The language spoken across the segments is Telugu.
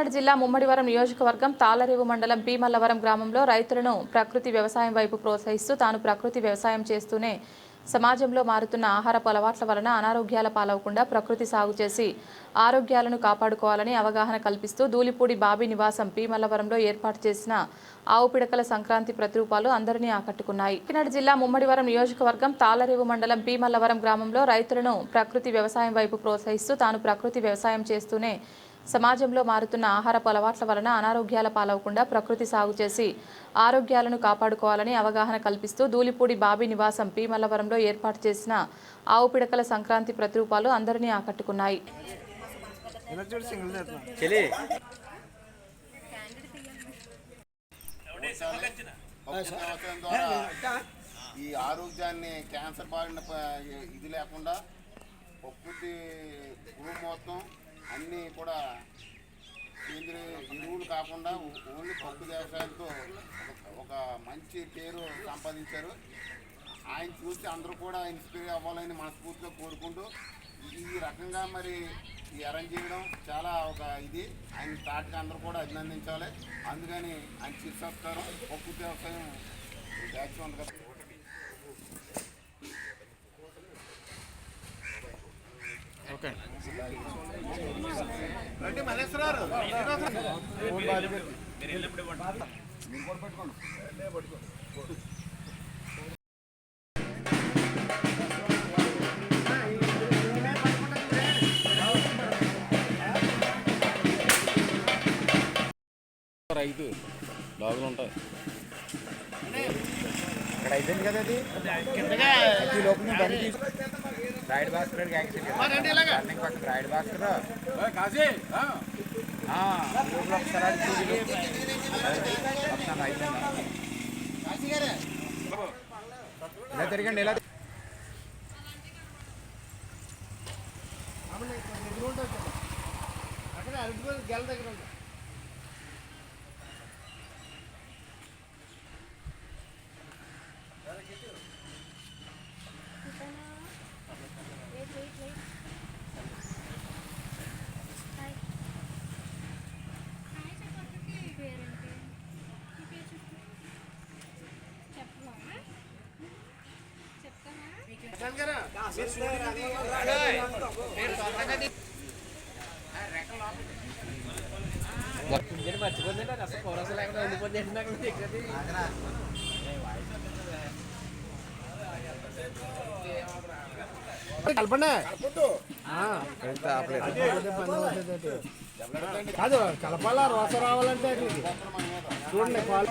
కాకినాడ జిల్లా ముమ్మడివరం నియోజకవర్గం తాళరేవు మండలం భీమల్లవరం గ్రామంలో రైతులను ప్రకృతి వ్యవసాయం వైపు ప్రోత్సహిస్తూ తాను ప్రకృతి వ్యవసాయం చేస్తూనే సమాజంలో మారుతున్న ఆహారపు అలవాట్ల వలన అనారోగ్యాల పాలవకుండా ప్రకృతి సాగు చేసి ఆరోగ్యాలను కాపాడుకోవాలని అవగాహన కల్పిస్తూ ధూలిపూడి బాబీ నివాసం భీమల్లవరంలో ఏర్పాటు చేసిన ఆవు పిడకల సంక్రాంతి ప్రతిరూపాలు అందరినీ ఆకట్టుకున్నాయి. కాకినాడ జిల్లా ముమ్మడివరం నియోజకవర్గం తాళరేవు మండలం భీమల్లవరం గ్రామంలో రైతులను ప్రకృతి వ్యవసాయం వైపు ప్రోత్సహిస్తూ తాను ప్రకృతి వ్యవసాయం చేస్తూనే సమాజంలో మారుతున్న ఆహారపు అలవాట్ల వలన అనారోగ్యాల పాలవకుండా ప్రకృతి సాగు చేసి ఆరోగ్యాలను కాపాడుకోవాలని అవగాహన కల్పిస్తూ ధూళిపూడి బాబీ నివాసం భీమల్లవరంలో ఏర్పాటు చేసిన ఆవు పిడకల సంక్రాంతి ప్రతిరూపాలు అందరినీ ఆకట్టుకున్నాయి. ఈ ఆరోగ్యాన్ని క్యాన్సర్ బారిన ప- ఇది లేకుండా ప్రకృతి మొత్తం అన్నీ కూడా సేంద్రియ ఎరువులు కాకుండా ఓన్లీ పప్పు వ్యవసాయంతో ఒక- మంచి పేరు సంపాదించారు. ఆయన చూసి అందరూ కూడా ఇన్స్పైర్ అవ్వాలని మనస్ఫూర్తిగా కోరుకుంటూ ఈ రకంగా మరి ఈ అరేంజ్ చేయడం చాలా ఒక ఇది. ఆయన తాటికి అందరూ కూడా అభినందించాలి. అందుకని ఆయన శీర్షిస్తారు పప్పు వ్యవసాయం బ్యాచ్ ఉంది కదా రండి మల్లేశ్వరారు మీరు కూడా పెట్టుకోండి ఐదు. లోపల ఉంటాయి. ఇక్కడ అయిపోయింది కదా అది ఈ లోపల బండి తీసు రైడ్ భాస్కర్ రన్నింగ్ పక్కన రైడ్ భాస్కర్. ఆ, లోపల ఒకసారి అటు చూడు. వస్తాను, అయిపోయిందా? ఇలా తిరగండి ఇలా Wait, చెప్తావా వెళ్తే ఆపలేదు కాదు కలపాలా రోస రావాలంటే చూడండి పాలు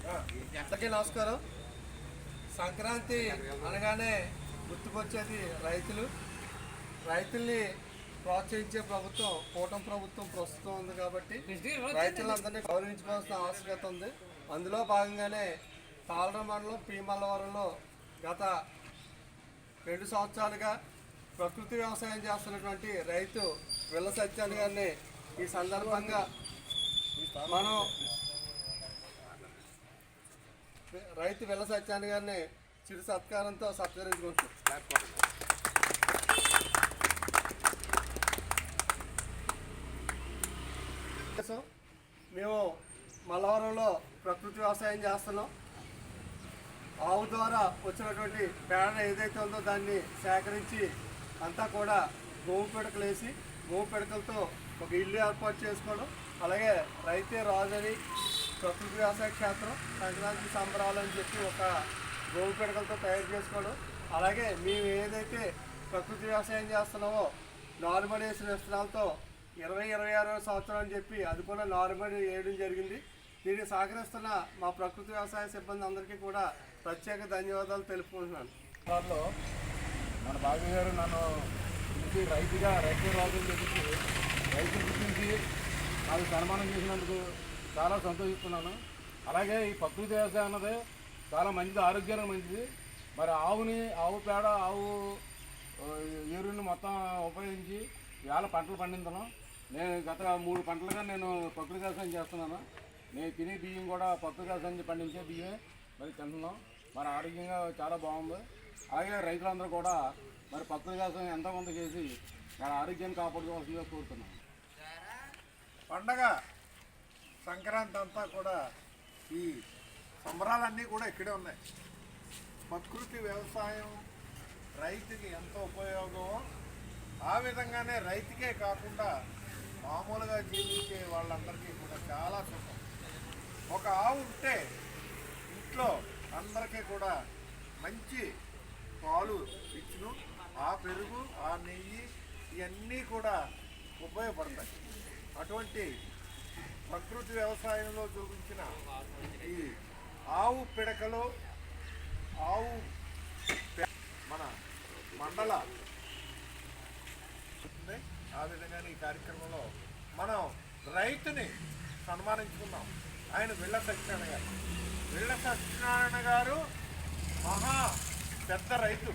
అందరికీ నమస్కారం. సంక్రాంతి అనగానే గుర్తుకొచ్చేది రైతులు. రైతుల్ని ప్రోత్సహించే ప్రభుత్వం కూటమి ప్రభుత్వం ప్రస్తుతం ఉంది కాబట్టి రైతులందరినీ గౌరవించుకోవాల్సిన ఆవశ్యకత ఉంది. అందులో భాగంగానే తాళర మండలం పీమల్లవరంలో గత రెండు సంవత్సరాలుగా ప్రకృతి వ్యవసాయం చేస్తున్నటువంటి రైతు విల్ల సత్యాన్ని గారిని ఈ సందర్భంగా మనం రైతు వెల్ల సత్యాన్ని గారిని చిరు సత్కారంతో సత్కరించుకుంటున్నాం. మేము మల్లవరంలో ప్రకృతి వ్యవసాయం చేస్తున్నాం. ఆవు ద్వారా వచ్చినటువంటి పేడ ఏదైతే ఉందో దాన్ని సేకరించి అంతా కూడా గోవు పిడకలు వేసి గోవు పిడకలతో ఒక ఇల్లు ఏర్పాటు చేసుకోవడం అలాగే రైతే రాజని ప్రకృతి వ్యవసాయ క్షేత్రం సంక్రాంతి సంబరాలు అని చెప్పి ఒక గోవు పిడకలతో తయారు చేసుకోవడం. అలాగే మేము ఏదైతే ప్రకృతి వ్యవసాయం చేస్తున్నామో నార్మల్ వేసిన విత్తనాలతో ఇరవై ఇరవై ఆరో సంవత్సరం అని చెప్పి అది కూడా నార్మల్ వేయడం జరిగింది. దీనికి సహకరిస్తున్న మా ప్రకృతి వ్యవసాయ సిబ్బంది అందరికీ కూడా ప్రత్యేక ధన్యవాదాలు తెలుపుకుంటున్నాను. సార్లు మన బాబు గారు నన్ను మంచి రైతుగా రైతు రాజు చెప్పి రైతు గుర్తించి నాకు సన్మానం చేసినందుకు చాలా సంతోషిస్తున్నాను. అలాగే ఈ ప్రకృతి వ్యవసాయం అన్నది చాలా మంచిది ఆరోగ్యానికి మంచిది. మరి ఆవుని ఆవు పేడ ఆవు ఎరువుని మొత్తం ఉపయోగించి వేళ పంటలు పండించను నేను గత మూడు పంటలుగా నేను ప్రకృతి వ్యవసాయం చేస్తున్నాను. నేను తినే బియ్యం కూడా ప్రకృతి వ్యవసాయం పండించే బియ్యమే. మరి తింటున్నాం. మరి ఆరోగ్యంగా చాలా బాగుంది. అలాగే రైతులందరూ కూడా మరి ప్రకృతి వ్యవసాయం ఎంతోమంది చేసి మన ఆరోగ్యాన్ని కాపాడుకోవాల్సిందిగా కోరుతున్నాను. పండగ సంక్రాంతి అంతా కూడా ఈ సంబరాలన్నీ కూడా ఇక్కడే ఉన్నాయి. ప్రకృతి వ్యవసాయం రైతుకి ఎంతో ఉపయోగమో ఆ విధంగానే రైతుకే కాకుండా మామూలుగా జీవించే వాళ్ళందరికీ కూడా చాలా సుఖం. ఒక ఆవు ఉంటే ఇంట్లో అందరికీ కూడా మంచి పాలు ఇచ్చును ఆ పెరుగు ఆ నెయ్యి ఇవన్నీ కూడా ఉపయోగపడతాయి. అటువంటి ప్రకృతి వ్యవసాయంలో చూపించిన ఈ ఆవు పిడకలో ఆవు మన మండల ఆ విధంగానే ఈ కార్యక్రమంలో మనం రైతుని సన్మానించుకున్నాం ఆయన విళ్ళ సత్యనారాయణ గారు. విళ్ళ సత్యనారాయణ గారు మహా పెద్ద రైతు.